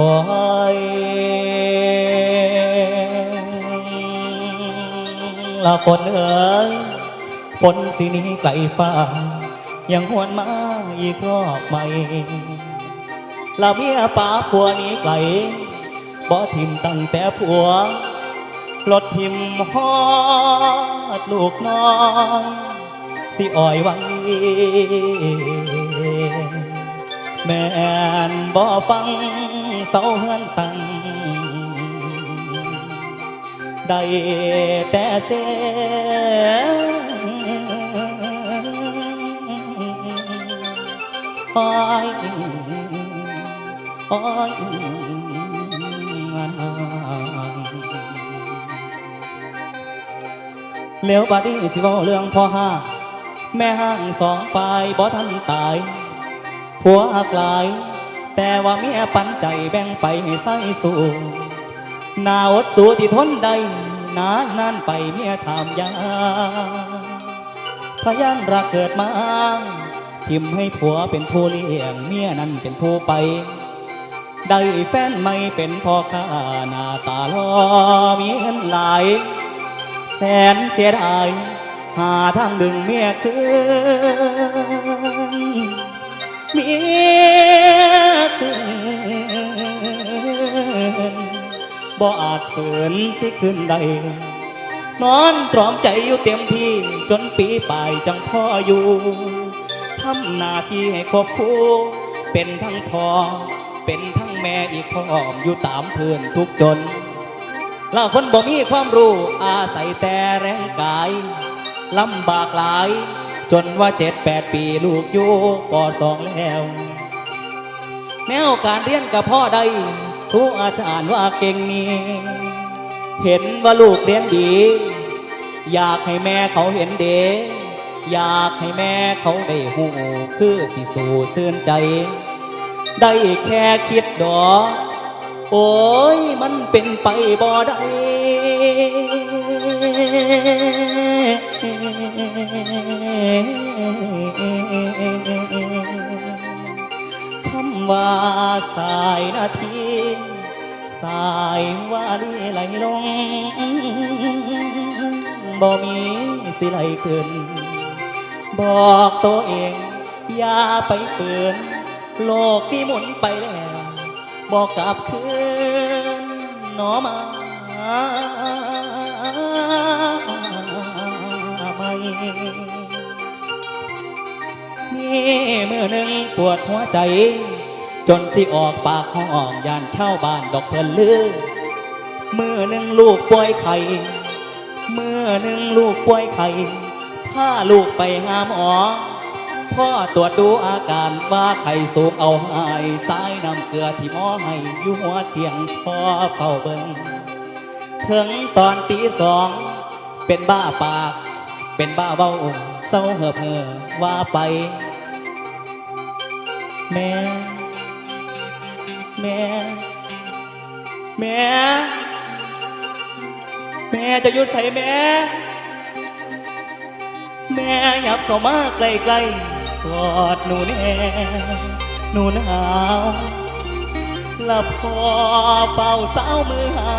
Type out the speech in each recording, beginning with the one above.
โอ้ยละคนเอ๋ยฝนสีนี้ไกลฟ้า ยังหวนมาอีกรอบใหม่ละเมียป่าผัวนี้ไกลบ่ทิมตั้งแต่ผัวรถทิมฮอดลูกน้อยสิอ่อยไว้ แม่นบ่ฟังเสาเฮือนตั้งได้แต่เสียอ้อยอ้อยเลี้ยวบาดนีสิเว้าเรื่องพ่อห้าแม่ห้างสองฝ่ายบ่ทันตาย ผัวอักหลาย แต่ว่าเมียปันใจแบ่งไปให้ใส่สู่หนาอดสู้ที่ทนได้นานนานไปเมียถามยาพยานรักเกิดมาทิมให้ผัวเป็นผู้เลี้ยงเมียนั้นเป็นผู้ไป ได้แฟนไม่เป็นพ่อค้าหน้าตาลอมีเงินหลาย แสนเสียดาย หาทางดึงเมียคืนเมียคืน บ่อาจฝืนสิคืนใดนอนตรอมใจอยู่เต็มที่จนปีปลายจังพ่ออยู่ทำหน้าที่ให้ครบคู่ เป็นทั้งพ่อเป็นทั้งแม่อีกพร้อมอยู่ตามเพื่อนทุกจนล่าคนบ่มีความรู้อาศัยแต่แรงกายลำบากหลาย จนว่าเจ็ดแปดปีลูกอยู่ปสองแล้ว แนวการเรียนกับพ่อใดครูอาจารย์ว่าเก่งนี่เห็นว่าลูกเรียนดี อยากให้แม่เขาเห็นเดอยากให้แม่เขาได้หูคือสิสู่ซื่นใจ ได้แค่คิดดอก โอ้ยมันเป็นไปบ่ได้ คำว่าสายนาที สายวาลีไหลลง บ่มีสิไหลขึ้น บอกตัวเอง อย่าไปฝืน โลกที่หมุนไปแล้ว บอกกลับคืนหนอมา ม่มีมือหนึ่งปวดหัวใจ จนสิออกปากห้องยานเช่าบ้านดอกเพิ่นลือมือหนึ่งลูกป่วยไข้มือหนึ่งลูกป่วยไข้พาลูกไปหาหมอพ่อตรวจดูอาการว่าไข้สูงเอาหายสายน้ำเกลือที่หมอให้อยู่หัวเตียงพ่อเฝ้าเบิ่งถึงตอนตีสองเป็นบ้าปาก เป็นบ้าเบ้าเศร้าเหือบเหือว่าไป แม่ แม่ แม่ แม่จะยุดใส่แม่ แม่หยับเข้ามาใกล้ๆกอดหนูแน่หนูหนาวและพอเป่าสาวมือหา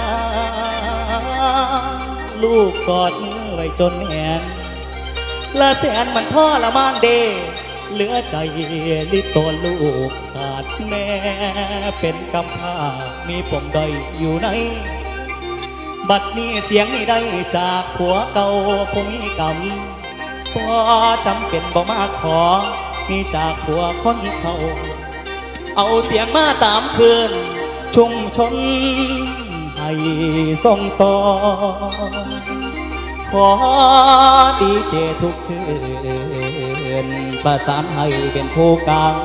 ลูกกอดมือไว้จนแหน ละแสนมันท่อละมานเดเหลือใจลิตนลูกขาดแม่เป็นกำพร้ามีปมด้อยอยู่ใน บัดนี้เสียงนี่ได้จากผัวเก่าผู้มีกรรมบ่จำเป็นบ่มาขอมีจากผัวคนเขาเอาเสียงมาตามคืน ชุมชนให้ส่งต่อ ขอดีเจทุกคืน ประสานให้เป็นผู้กลาง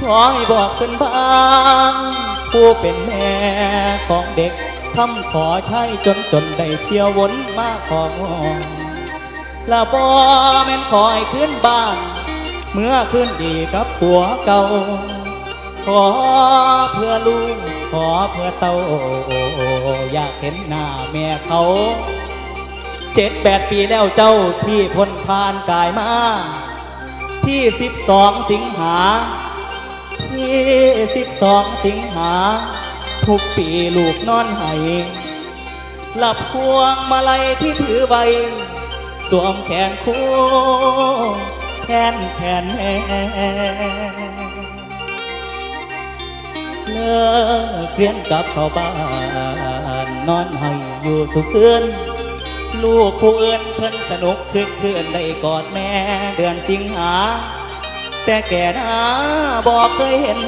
ขอให้บอกขึ้นบ้างผู้เป็นแม่ของเด็กคำขอใช้จนจนได้เที่ยววนมาของละบอแม่นคอยขึ้นบ้าน เมื่อขึ้นดีกับผัวเก่า ขอเพื่อลูกขอเพื่อเต้าอยากเห็นหน้าแม่เขา เจ็ดแปดปีแล้วเจ้าที่พ้นผ่านกายมา ที่สิบสองสิงหา ที่สิบสองสิงหา ทุกปีลูกนอนไห้หลับพวงมาลัยที่ถือไว้ สวมแขนคู่แทนแทนแม่เลิกเรียนกลับเข้าบ้าน นอนให้อยู่สุขคืน ลูกผู้อื่นเพิ่นสนุกคึกคืนได้กอดแม่เดือนสิงหา แต่แก่น้าบอกเคยเห็น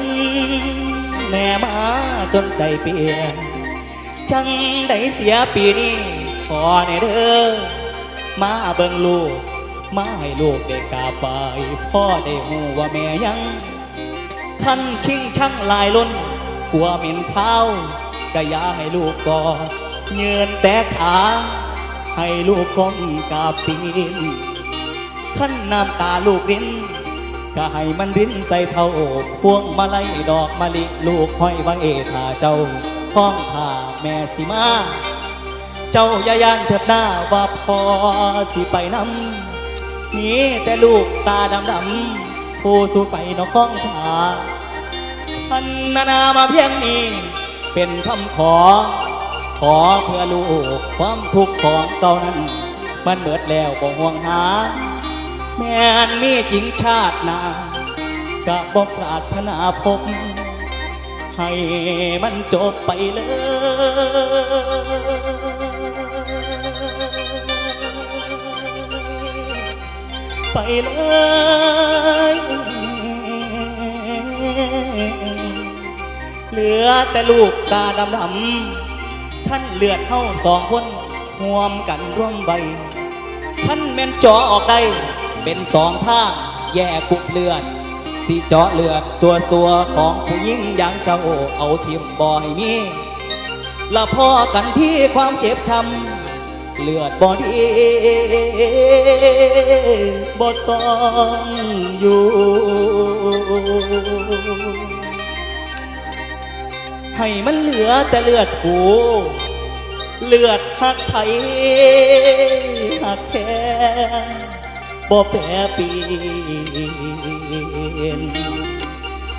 แม่มาจนใจเปลี่ยน จังได้เสียปีนี้ขอในเด้อมาเบิ่งลูก มาให้ลูกได้กาบไหว้พ่อได้หูว่าแม่ยังคันชิงช่างลายล้นกลัวเหม็นข้าวก็อย่าให้ลูกกอดเยืนแต่ขา ให้ลูกก้มกราบตีนขันน้ำตาลูกรินก็ให้มันรินใส่เท่าพวงมาลัยดอกมะลิลูกห้อยไว้ท่าเจ้าห้องท่าแม่สิมา เจ้าอย่ายานเถิดหน้าว่าพอสิไปนำนี่แต่ลูกตาดำดำผู้สู้ไปนอกห้องท่าพันนานามาเพียงนี้ เป็นคำขอ ขอเพื่อลูกความทุกข์ของเก่านั้น มันเบิดแล้วก็ห่วงหา แม่นมีจริงชาติหนากะบอกปรารถนาพบให้มันจบไปเลยไปเลยเหลือแต่ลูกตาดำดำ ท่านเลือดเฮาสองคนห่วมกันร่วมใบท่านแม่นจาะออกได้เป็นสองทางแยกกุบเลือดสิเจาะเลือดสัวสัวของผู้หญิงอย่างเจ้าเอาทิมบ่ให้มีละพ่อกันที่ความเจ็บช้ำเลือดบ่ดีบ่ต้องอยู่ให้มันเหลือแต่เลือดกู เลือดหักไทยหักแท้บ่แปรเปลี่ยน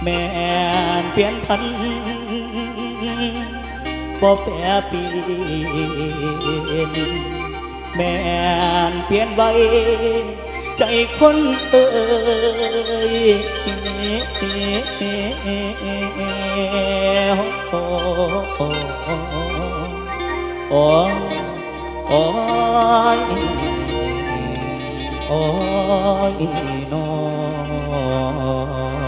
แม่นเปลี่ยนพันบ่แปรเปลี่ยนแม่นเปลี่ยนไว้ ใจคนเอ่ยโอ้ โอ้โอ้ยโอ้ยน้อ